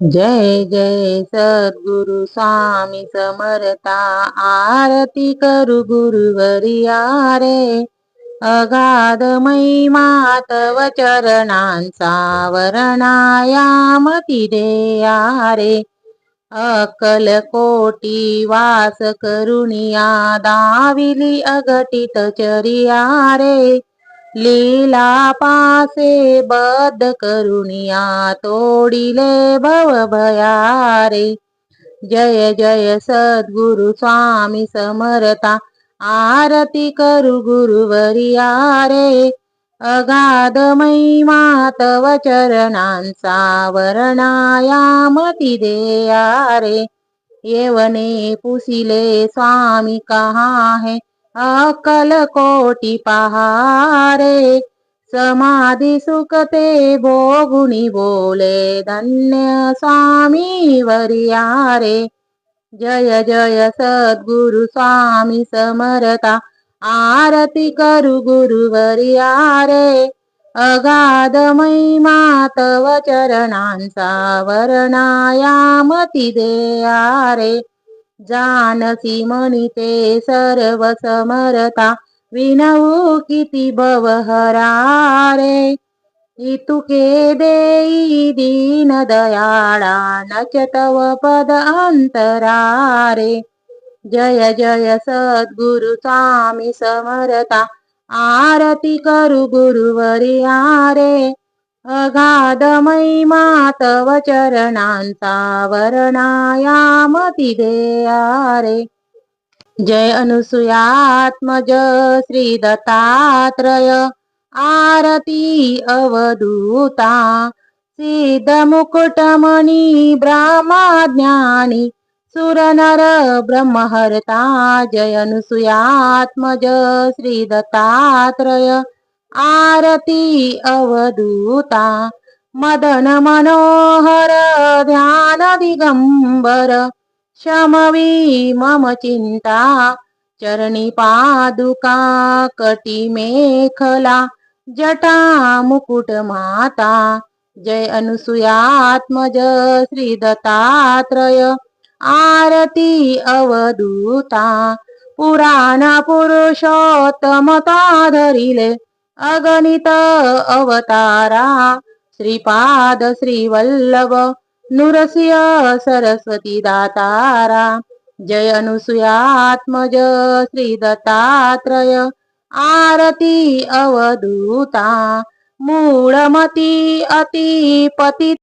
जय जय सद्गुरु स्वामी समर्था आरती करू गुरुवरिया रे अगाध महिमा तव चरणांचा वर्णायामती देया रे अकल कोटी वास करुणिया दाविली अगटित चरिया रे लीला पासे बद्ध करुणिया तोडिले भव भयारे जय जय सद्गुरु स्वामी समरता आरती करू गुरुवरिया रे अगाध महिमा तव चरणांचा वर्णायामती देया रे येवने पुसिले स्वामी कहा है अकल कोटी पहारे समाधी सुखते भोगुनी बोले धन्य स्वामी वरियारे. जय जय सद्गुरु स्वामी समरता आरती करू गुरुवरिया रे अगाध महिमा तव चरणांचा वर्णायामती देया रे जानसी म्हणिते सर्व समरता विनऊ किती भवहरारे इतुके देई दीन दयाळा नच तव पद अंतरारे. जय जय सद्गुरु स्वामी समरता आरती करू गुरुवरी रे अगाध महिमा तव चरणांचा वर्णायामती देया रे जय अनुसुयात्मज श्री दत्तात्रय आरती अवधूता। सिद्ध मुकुटमणी ब्रह्मज्ञानी। सुरनर ब्रह्महर्ता। जय अनुसुयात्मज श्री दत्तात्रय आरती अवधूता मदन मनोहर ध्यान दिगंबर शमवी मम चिंता चरणी पादुका कटी मेखला जटा मुकुट माता जय अनुसुयात्मज श्री दत्तात्रय आरती अवधूता पुराण पुरुषोत्तमता धरिले अगणित अवतारा श्रीपाद श्रीवल्लभ नुरसिय सरस्वती दातारा जय अनुसुयात्मज श्री दत्तात्रय आरती अवधूता मूळमती अति पती